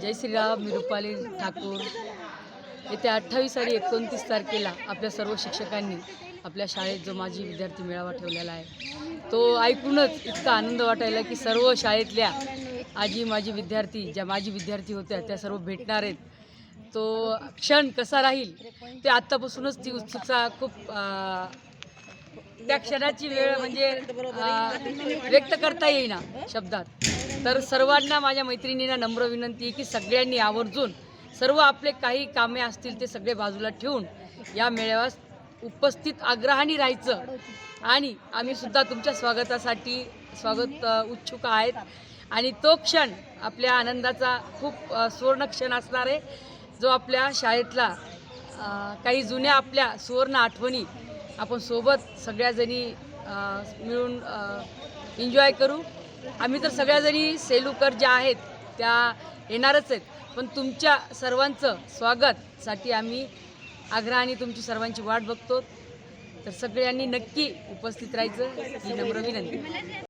जय श्रीराम मी रुपाली ठाकूर. येत्या अठ्ठावीस आणि एकोणतीस तारखेला आपल्या सर्व शिक्षकांनी आपल्या शाळेत जो माजी विद्यार्थी मेळावा ठेवलेला आहे तो ऐकूनच इतका आनंद वाटायला की सर्व शाळेतल्या आजी माजी विद्यार्थी ज्या माजी विद्यार्थी होत्या त्या सर्व भेटणार आहेत. तो क्षण कसा राहील ते आत्तापासूनच ती उत्सुकता खूप त्या क्षणाची वेळ म्हणजे व्यक्त करता येईना शब्दात. तर सर्वांना माझ्या मैत्रिणींना नम्र विनंती आहे की सगळ्यांनी आवर्जून सर्व आपले काही कामे असतील ते सगळे बाजूला ठेवून या मेळाव्यास उपस्थित आग्रहाने राहायचं. आणि आम्ही सुद्धा तुमच्या स्वागतासाठी स्वागत उत्सुक आहेत. आणि तो क्षण आपल्या आनंदाचा खूप सुवर्ण क्षण असणार आहे. जो आपल्या शाळेतला काही जुन्या आपल्या सुवर्ण आठवणी आपण सोबत सगळ्याजणी मिळून एन्जॉय करू. आम्ही तर सगळ्याजणी सेलूकर ज्या आहेत त्या येणारच आहेत. पण तुमच्या सर्वांचं स्वागतसाठी आम्ही आग्रहाने तुमची सर्वांची वाट बघतो. तर सगळ्यांनी नक्की उपस्थित राहायचं. ही नम्र विनंती.